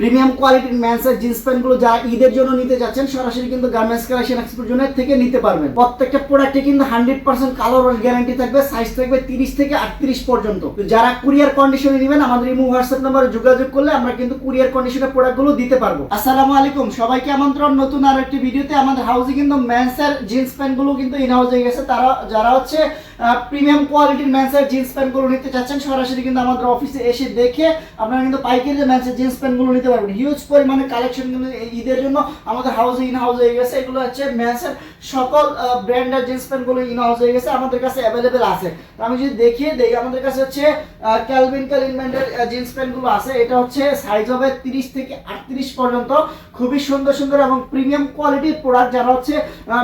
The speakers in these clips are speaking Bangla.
প্রিমিয়াম কোয়ালিটির ম্যান্সের জিন্স প্যান্টগুলো যা ঈদের জন্য নিতে যাচ্ছেন, সরাসরি কিন্তু গার্মেন্টস কালেকশন এক্সপোর্ট থেকে নিতে পারবেন। প্রত্যেকটা প্রোডাক্টে কিন্তু hundred percent colour wash guarantee থাকবে সাইজ থাকবে তিরিশ থেকে আটত্রিশ পর্যন্ত। যারা কুরিয়ার কন্ডিশনে নেবেন, আমাদের ইমো হোয়াটসঅ্যাপ নাম্বারে যোগাযোগ করলে আমরা কিন্তু কুরিয়ার কন্ডিশনে প্রোডাক্টগুলো দিতে পারব। আসসালামু আলাইকুম, সবাইকে আমন্ত্রণ নতুন আর একটি ভিডিওতে। আমাদের হাউসে কিন্তু ম্যান্সের জিন্স প্যান্টগুলো কিন্তু ইন হাউস হয়ে গেছে। তারা, যারা হচ্ছে প্রিমিয়াম কোয়ালিটির ম্যান্সের জিন্স প্যান্টগুলো নিতে চাচ্ছেন, সরাসরি কিন্তু আমাদের অফিসে এসে দেখে আপনারা কিন্তু পাইকারি যে ম্যান্সের জিন্স প্যান্টগুলো নিতে পারবেন। হিউজ পরিমাণে কালেকশন কিন্তু ঈদের জন্য আমাদের হাউসে ইন হাউস হয়ে গেছে। এগুলো হচ্ছে ম্যান্সের সকল ব্র্যান্ডের জিন্স প্যান্টগুলো ইন হাউস হয়ে গেছে, আমাদের কাছে অ্যাভেলেবেল আছে। আমি যদি দেখিয়ে দেই, আমাদের কাছে হচ্ছে ক্যালভিন ক্যালিন ব্র্যান্ডের জিন্স প্যান্টগুলো আছে। এটা হচ্ছে সাইজ হবে তিরিশ থেকে আটত্রিশ পর্যন্ত। খুবই সুন্দর সুন্দর এবং প্রিমিয়াম কোয়ালিটির প্রোডাক্ট যারা হচ্ছে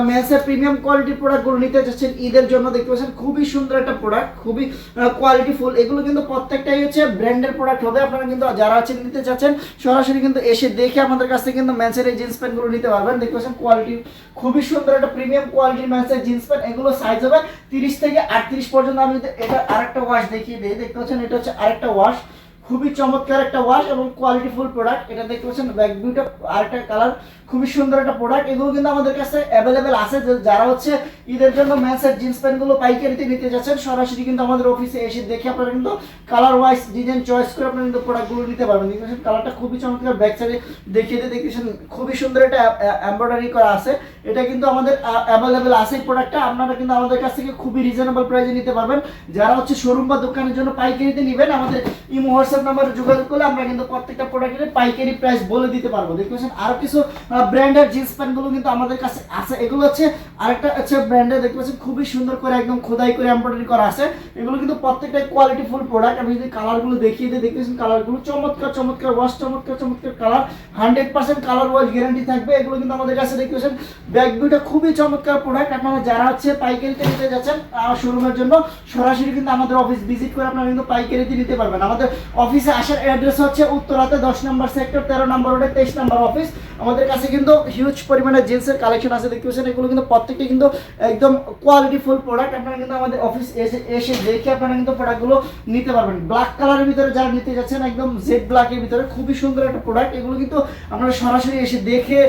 মেন্সের প্রিমিয়াম কোয়ালিটির প্রোডাক্টগুলো নিতে চাচ্ছেন, ঈদের জন্য দেখতে পাচ্ছেন খুবই সুন্দর একটা প্রোডাক্ট খুবই কোয়ালিটিফুল এগুলো কিন্তু প্রত্যেকটাই হচ্ছে ব্র্যান্ডের প্রোডাক্ট হবে। আপনারা কিন্তু যারা আছেন, নিতে চাচ্ছেন, সরাসরি কিন্তু এসে দেখে আমাদের কাছ থেকে কিন্তু ম্যাচের এই জিন্স প্যান্টগুলো নিতে পারবেন। দেখতে পাচ্ছেন কোয়ালিটি খুবই সুন্দর একটা প্রিমিয়াম কোয়ালিটির ম্যাচের জিন্স প্যান্ট এগুলো সাইজ হবে তিরিশ থেকে আটত্রিশ পর্যন্ত। আমি এটা আরেকটা ওয়াশ দেখিয়ে দিই, দেখতে পাচ্ছেন, এটা হচ্ছে আরেকটা ওয়াশ খুবই চমৎকার একটা ওয়াশ এবং কোয়ালিটি ফুল প্রোডাক্ট এটা দেখতে পাচ্ছেন ব্যাক ভিউটা আরেকটা কালার খুবই সুন্দর একটা প্রোডাক্ট এগুলো কিন্তু আমাদের কাছে অ্যাভেলেবেল আছে। যারা হচ্ছে ঈদের জন্য ম্যান্সের জিন্স প্যান্টগুলো পাইকারিতে নিতে যাচ্ছেন, সরাসরি কিন্তু আমাদের অফিসে এসে দেখে আপনারা কিন্তু কালার ওয়াইজ ডিজাইন চয়েস করে আপনারা কিন্তু প্রোডাক্টগুলো নিতে পারবেন। দেখতে পাচ্ছেন কালারটা খুবই চমৎকার ব্যাক সাইডে দেখিয়ে দিয়ে দেখতেছেন খুবই সুন্দর একটা এমব্রয়ডারি করা আছে। এটা কিন্তু আমাদের অ্যাভেলেবেল আছে প্রোডাক্টটা আপনারা কিন্তু আমাদের কাছ থেকে খুবই রিজনেবল প্রাইসে নিতে পারবেন। যারা হচ্ছে শোরুম বা দোকানের জন্য পাইকারিতে নেবেন, আমাদের ইমো হোয়াটসঅ্যাপ নাম্বারে যোগাযোগ করলে আমরা কিন্তু প্রত্যেকটা প্রোডাক্টের পাইকারি প্রাইস বলে দিতে পারব। দেখতে পাচ্ছেন, আরও কিছু ব্র্যান্ডের জিন্স প্যান্টগুলো কিন্তু আমাদের কাছে আছে। এগুলো হচ্ছে আরেকটা হচ্ছে ব্র্যান্ডের দেখতে পাচ্ছেন, খুবই সুন্দর করে একদম খোদাই করে এমব্রয়ডারি করা আছে। এগুলো কিন্তু প্রত্যেকটাই কোয়ালিটি ফুল প্রোডাক্ট আমি যদি কালারগুলো দেখিয়ে দিই, দেখতে পাচ্ছেন কালারগুলো চমৎকার চমৎকার ওয়াশ চমৎকার চমৎকার colour hundred percent colour wash guarantee থাকবে। এগুলো কিন্তু আমাদের কাছে, দেখতে পাচ্ছেন ব্যাগ খুবই চমৎকার প্রোডাক্ট আপনারা যারা হচ্ছে পাইকারিতে নিতে যাচ্ছেন শোরুমের জন্য, সরাসরি কিন্তু আমাদের অফিস ভিজিট করে আপনারা কিন্তু পাইকারিতে নিতে পারবেন। আমাদের অফিসে আসার অ্যাড্রেস হচ্ছে উত্তরাতে দশ নম্বর সেক্টর তেরো নম্বর রোডে তেইশ নম্বর অফিস আমাদের কাছে কিন্তু হিউজ পরিমাণে জিন্সের কালেকশন আছে, দেখতে পাচ্ছেন? এগুলো কিন্তু প্রত্যেকটা কিন্তু একদম কোয়ালিটি ফুল প্রোডাক্ট আপনারা কিন্তু আমাদের অফিস এসে এসে দেখে আপনারা কিন্তু প্রোডাক্টগুলো নিতে পারবেন। ব্ল্যাক কালারের ভিতরে যারা নিতে যাচ্ছেন, একদম জেড ব্ল্যাকের ভিতরে খুবই সুন্দর একটা প্রোডাক্ট এগুলো কিন্তু আপনারা সরাসরি এসে দেখে,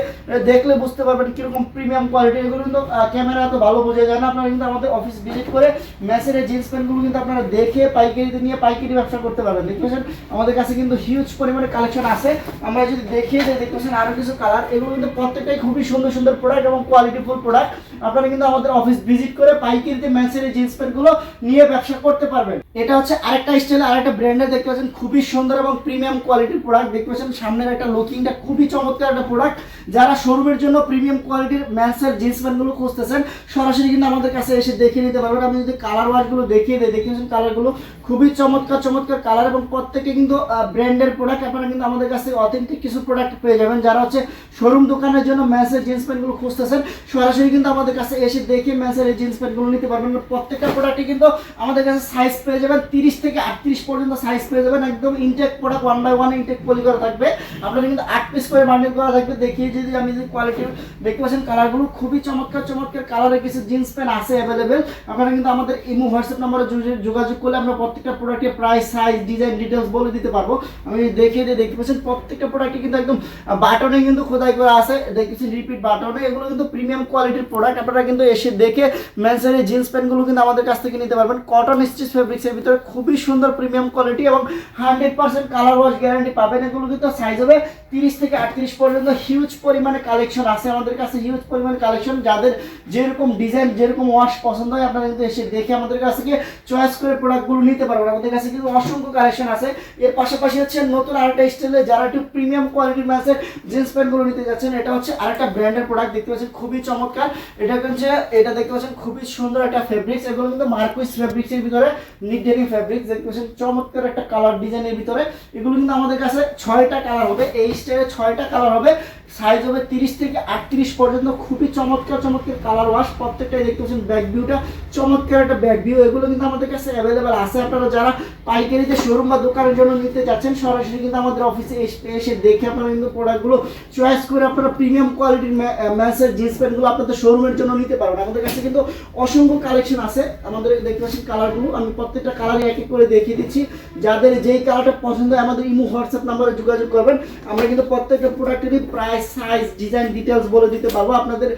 দেখলে বুঝতে পারবেন কীরকম প্রিমিয়াম কোয়ালিটি এগুলো কিন্তু ক্যামেরা তো ভালো বোঝা যায় না। আপনারা কিন্তু আমাদের অফিস ভিজিট করে ম্যাসের জিন্স প্যান্টগুলো কিন্তু আপনারা দেখে পাইকারিতে নিয়ে পাইকারি ব্যবসা করতে পারবেন। দেখতে পাচ্ছেন আমাদের কাছে কিন্তু হিউজ পরিমাণে কালেকশন আছে। আমরা যদি দেখিয়ে দিই দেখতে পাচ্ছেন আরও কিছু কালার এগুলো কিন্তু প্রত্যেকটাই খুবই সুন্দর সুন্দর প্রোডাক্ট এবং কোয়ালিটিফুল প্রোডাক্ট আপনারা কিন্তু আমাদের অফিস ভিজিট করে পাইকারিতে ম্যাচের জিন্স প্যান্টগুলো নিয়ে ব্যবসা করতে পারবেন। এটা হচ্ছে আরেকটা স্টাইল আরেকটা ব্র্যান্ডের দেখতে পাচ্ছেন, খুবই সুন্দর এবং প্রিমিয়াম কোয়ালিটির প্রোডাক্ট দেখতে পাচ্ছেন, সামনের একটা লুকিংটা খুবই চমৎকার একটা প্রোডাক্ট যারা শোরুমের জন্য প্রিমিয়াম কোয়ালিটির ম্যাচের জিন্স প্যান্টগুলো খুঁজতেছেন, সরাসরি কিন্তু আমাদের কাছে এসে দেখে নিতে পারবেন। আপনি যদি কালার ওয়াশগুলো দেখিয়ে দেয় দেখে পাচ্ছেন কালারগুলো খুবই চমৎকার চমৎকার কালার এবং প্রত্যেকে কিন্তু ব্র্যান্ডের প্রোডাক্ট আপনারা কিন্তু আমাদের কাছে অথেন্টিক কিছু প্রোডাক্ট পেয়ে যাবেন। যারা হচ্ছে শোরুম দোকানের জন্য ম্যাচের জিন্স প্যান্টগুলো খুঁজতেছেন, সরাসরি কিন্তু আমাদের কাছে এসে দেখে ম্যাচের এই জিন্স প্যান্টগুলো নিতে পারবেন প্রত্যেকটা প্রোডাক্টই কিন্তু আমাদের কাছে সাইজ পেয়ে যাবেন, তিরিশ থেকে আটত্রিশ পর্যন্ত সাইজ পেয়ে যাবেন, একদম intact product one by one intact poly করা থাকবে। আপনারা কিন্তু আট পিস করে বান্ডেল করা থাকবে। দেখিয়ে যদি আমি যদি কোয়ালিটি দেখতে পাচ্ছেন কালারগুলো খুবই চমৎকার চমৎকার কালারের কিছু জিন্স প্যান্ট আছে অ্যাভেলেবেল আপনারা কিন্তু আমাদের ইমো, হোয়াটসঅ্যাপ নাম্বারে যোগাযোগ করলে আমরা প্রত্যেকটা প্রোডাক্টের প্রাইস সাইজ ডিজাইন ডিটেলস বলে দিতে পারব। আমি দেখিয়ে দিয়ে দেখতে পাচ্ছেন প্রত্যেকটা প্রোডাক্টই কিন্তু একদম বাটনে কিন্তু খোদাই করা আছে। দেখতেছি রিপিট বাটনে এগুলো কিন্তু প্রিমিয়াম কোয়ালিটির প্রোডাক্ট আপনারা কিন্তু এসে দেখে ম্যানসের জিন্স প্যান্টগুলো কিন্তু আমাদের কাছ থেকে নিতে পারবেন। কটন স্টিচ ফেব্রিক্সের ভিতরে খুবই সুন্দর প্রিমিয়াম কোয়ালিটি এবং hundred percent colour wash guarantee পাবেন। এগুলো কিন্তু সাইজ হবে তিরিশ থেকে আটত্রিশ পর্যন্ত হিউজ পরিমাণে কালেকশন আছে আমাদের কাছে হিউজ পরিমাণে কালেকশন যাদের যেরকম ডিজাইন যেরকম ওয়াশ পছন্দ হয় আপনারা কিন্তু এসে দেখে আমাদের কাছ থেকে চয়েস করে প্রোডাক্টগুলো নিতে পারবেন। আমাদের কাছে কিন্তু অসংখ্য কালেকশন আছে। এর পাশাপাশি হচ্ছে নতুন আরেকটা স্টাইলে যারা একটু প্রিমিয়াম কোয়ালিটির ম্যাচের জিন্স প্যান্টগুলো নিতে যাচ্ছেন, এটা হচ্ছে আরেকটা ব্র্যান্ডের প্রোডাক্ট দেখতে পাচ্ছেন খুবই চমৎকার। এটা হচ্ছে, এটা দেখতে পাচ্ছেন, খুবই সুন্দর একটা ফেব্রিক্স এগুলো কিন্তু মার্কুইস ফেব্রিক্সের ভিতরে নিট ডেনিং ফেব্রিক্স দেখতে পাচ্ছেন, চমৎকার একটা কালার ডিজাইনের ভিতরে। এগুলো কিন্তু আমাদের কাছে ছয়টা কালার হবে, এই স্টাইলে ছয়টা কালার হবে সাইজ হবে তিরিশ থেকে আটত্রিশ পর্যন্ত, খুবই চমৎকার চমৎকার কালার ওয়াশ প্রত্যেকটাই দেখতে পাচ্ছেন ব্যাক ভিউটা চমৎকার একটা ব্যাক ভিউ এগুলো কিন্তু আমাদের কাছে অ্যাভেলেবেল আছে। আপনারা যারা পাইকারিতে শোরুম বা দোকানের জন্য নিতে যাচ্ছেন, সরাসরি কিন্তু আমাদের অফিসে এসে- এসে দেখে আপনারা কিন্তু প্রোডাক্টগুলো চয়েস করে আপনারা প্রিমিয়াম কোয়ালিটির ম্যাসের জিন্স প্যান্টগুলো আপনাদের শোরুমের জন্য নিতে পারবেন আমাদের কাছে কিন্তু অসংখ্য কালেকশন আছে। আমাদের দেখতে পাচ্ছেন কালারগুলো আমি প্রত্যেকটা কালারই এক এক করে দেখিয়ে দিচ্ছি। যাদের যেই কালারটা পছন্দ হয়, আমাদের ইমো হোয়াটসঅ্যাপ নাম্বারে যোগাযোগ করবেন। আমরা কিন্তু প্রত্যেকটা প্রোডাক্টেরই প্রাইস সাইজ ডিজাইন ডিটেলস বলে দিতে পারব। আপনাদের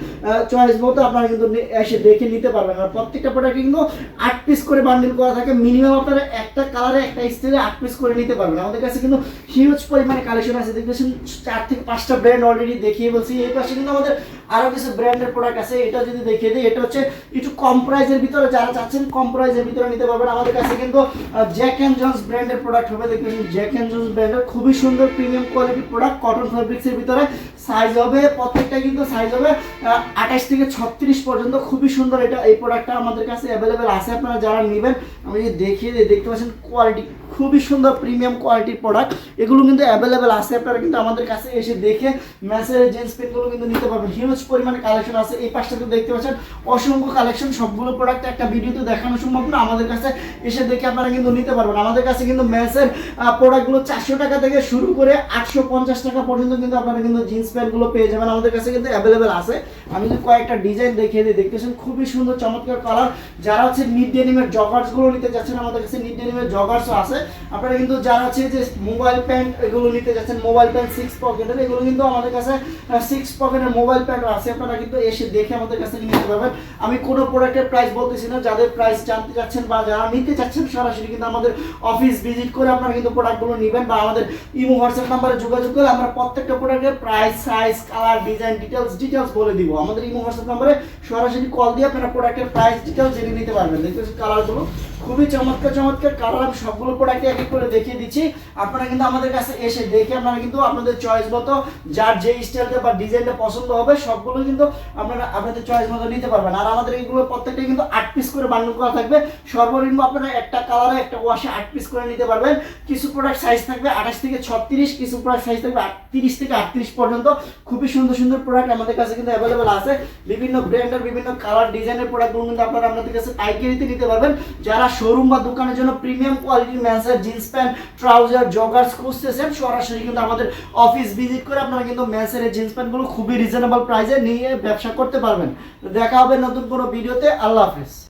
চয়েস মতো আপনারা কিন্তু এসে দেখে নিতে পারবেন। আর প্রত্যেকটা প্রোডাক্ট কিন্তু আট পিস করে বান্ডিল করা থাকে। মিনিমাম আপনারা একটা কালারে একটা স্টাইলে আট পিস করে নিতে পারবেন। আমাদের কাছে কিন্তু হিউজ পরিমাণে কালেকশন আছে। দেখতেছেন চার থেকে পাঁচটা ব্র্যান্ড অলরেডি দেখিয়ে বলছি। এই পাশে কিন্তু আমাদের আরও কিছু ব্র্যান্ডের প্রোডাক্ট আছে। এটা যদি দেখিয়ে দিই, এটা হচ্ছে একটু কম প্রাইসের ভিতরে, যারা চাচ্ছেন কম প্রাইসের ভিতরে নিতে পারবেন। আমাদের কাছে কিন্তু জ্যাক অ্যান্ড জন্স ব্র্যান্ডের প্রোডাক্ট হবে। দেখবেন জ্যাক অ্যান্ড জন্স ব্র্যান্ডের খুবই সুন্দর প্রিমিয়াম কোয়ালিটির প্রোডাক্ট কটন ফেব্রিক্সের ভিতরে সাইজ হবে, প্রত্যেকটা কিন্তু সাইজ হবে আঠাশ থেকে ছত্রিশ পর্যন্ত। খুবই সুন্দর এটা, এই প্রোডাক্টটা আমাদের কাছে অ্যাভেলেবেল আছে। আপনারা যারা নেবেন, আমি দেখিয়ে দিই, দেখতে পাচ্ছেন কোয়ালিটি খুবই সুন্দর প্রিমিয়াম কোয়ালিটির প্রোডাক্ট এগুলো কিন্তু অ্যাভেলেবেল আছে, আপনারা কিন্তু আমাদের কাছে এসে দেখে ম্যাসের জিন্স প্যান্টগুলো কিন্তু নিতে পারবেন। হিউজ পরিমাণে কালেকশন আছে, এই পাশটাতে দেখতে পাচ্ছেন, অসংখ্য কালেকশন সবগুলো প্রোডাক্ট একটা ভিডিওতে দেখানো সম্ভব না। আমাদের কাছে এসে দেখে আপনারা কিন্তু নিতে পারবেন। আমাদের কাছে কিন্তু ম্যাসের প্রোডাক্টগুলো চারশো টাকা থেকে শুরু করে আটশো পঞ্চাশ টাকা পর্যন্ত কিন্তু আপনারা কিন্তু জিন্স প্যান্টগুলো পেয়ে যাবেন। আমাদের কাছে কিন্তু অ্যাভেলেবেল আছে। আমি যদি কয়েকটা ডিজাইন দেখিয়ে দিই, দেখতেছেন খুবই সুন্দর, চমৎকার কালার যারা হচ্ছে নিট ডেনিমের জগার্সগুলো নিতে যাচ্ছেন, আমাদের কাছে নিট ডেনিমের জগার্সও আছে। আপনারা কিন্তু যারা আছে যে মোবাইল প্যান্ট এগুলো নিতে যাচ্ছেন মোবাইল প্যান্ট সিক্স পকেটের এগুলো কিন্তু আমাদের কাছে সিক্স পকেটের মোবাইল প্যান্ট আছে। আপনারা কিন্তু এসে দেখে আমাদের কাছে নিতে পারবেন। আমি কোনো প্রোডাক্টের প্রাইস বলতেছি না, যাদের প্রাইস জানতে চাচ্ছেন বা যারা নিতে চাচ্ছেন, সরাসরি কিন্তু আমাদের অফিস ভিজিট করে আপনারা কিন্তু প্রোডাক্টগুলো নেবেন বা আমাদের ইমো হোয়াটসঅ্যাপ নাম্বারে যোগাযোগ করে আমরা প্রত্যেকটা প্রোডাক্টের price size colour design details details বলে দিব। আমাদের ইমো হোয়াটসঅ্যাপ নাম্বারে সরাসরি কল দিয়ে আপনারা প্রোডাক্টের প্রাইস ডিটেলস জেনে নিতে পারবেন। দেখতেছেন কালারগুলো খুবই চমৎকার চমৎকার কালার আমি সবগুলো প্রোডাক্ট এক এক করে দেখিয়ে দিচ্ছি। আপনারা কিন্তু আমাদের কাছে এসে দেখে আপনারা কিন্তু আপনাদের চয়েস মতো যার যে স্টাইলটা বা ডিজাইনটা পছন্দ হবে, সবগুলো কিন্তু আপনারা আপনাদের চয়েস মতো নিতে পারবেন। আর আমাদের এইগুলো প্রত্যেকটা কিন্তু আট পিস করে বান্ডল করা থাকবে। সর্বনিম্ন আপনারা একটা কালারে একটা ওয়াশে আট পিস করে নিতে পারবেন। কিছু প্রোডাক্ট সাইজ থাকবে আঠাশ থেকে ছত্রিশ, কিছু প্রোডাক্ট সাইজ থাকবে তিরিশ থেকে আটত্রিশ পর্যন্ত। খুবই সুন্দর সুন্দর প্রোডাক্ট আমাদের কাছে কিন্তু অ্যাভেলেবেল আছে। বিভিন্ন ব্র্যান্ডের বিভিন্ন কালার ডিজাইনের প্রোডাক্টগুলো কিন্তু আপনারা আপনাদের কাছে পাইকারিতে নিতে পারবেন। যারা শোরুম বা দোকানের জন্য প্রিমিয়াম কোয়ালিটির ম্যান্সের জিন্স প্যান্ট ট্রাউজার জগার্স খুঁজতেছেন। সরাসরি কিন্তু আমাদের অফিস ভিজিট করে আপনারা কিন্তু ম্যান্সের এই জিন্স প্যান্টগুলো খুবই রিজনেবল প্রাইসে নিয়ে ব্যবসা করতে পারবেন। দেখা হবে নতুন কোনো ভিডিওতে আল্লাহ হাফেজ।